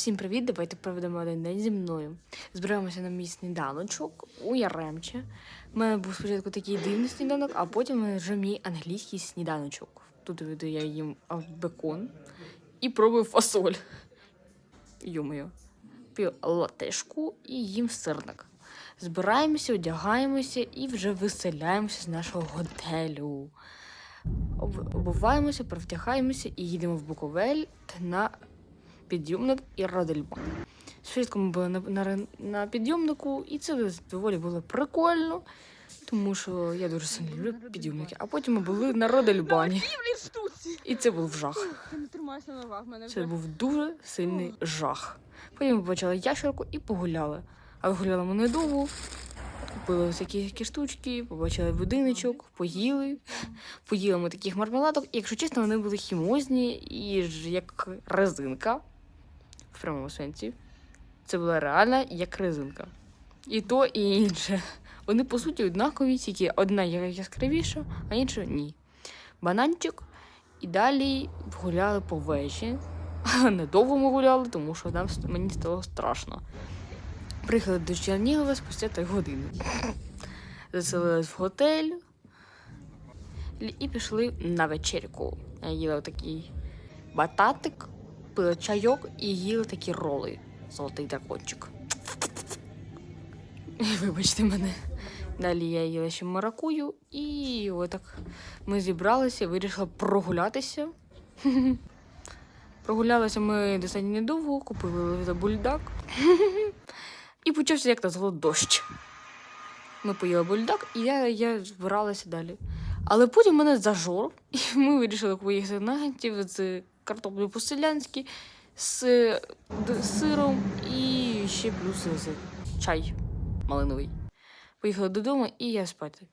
Всім привіт! Давайте проведемо один день зі мною. Збираємося на мій сніданочок у Яремче. У мене був спочатку такий дивний сніданок, а потім вже мій англійський сніданочок. Тут я їм бекон і пробую фасоль. Йомою. П'ю латешку і їм сирник. Збираємося, одягаємося і вже виселяємося з нашого готелю. Обуваємося, провтягаємося і їдемо в Буковель на підйомник і Родельбан. Спочатку ми були на, на, на підйомнику, і це доволі було прикольно, тому що я дуже сильно люблю підйомники. А потім ми були на Родельбані, і це був жах. Це був дуже сильний жах. Потім ми почали ящерку і погуляли. Але гуляли ми недовго. Купили ось такі штучки, побачили будиночок, поїли. Поїли ми таких мармеладок. І, якщо чесно, вони були хімозні і ж як резинка. В прямому сенсі. Це була реальна як резинка. І то, і інше. Вони, по суті, однакові, тільки одна яскравіша, а інша ні. Бананчик. І далі гуляли по вежі. Недовго ми гуляли, тому що нам мені стало страшно. Приїхали до Чернігова спустя 3 години. Заселились в готель і пішли на вечерку. Я їла такий бататик, пила чайок і їла такі роли. Золотий дракончик. Вибачте мене. Далі я їла ще маракую, і отак ми зібралися, вирішили прогулятися. Прогулялися ми достатньо недовго, купили за бульдак. І почався як назло дощ. Ми поїли бульдак, і я, я збиралася далі. Але потім мене зажор, і ми вирішили поїхати нагетів з картоплею по-селянськи, з сиром і ще плюс чай малиновий. Поїхали додому, і я спати.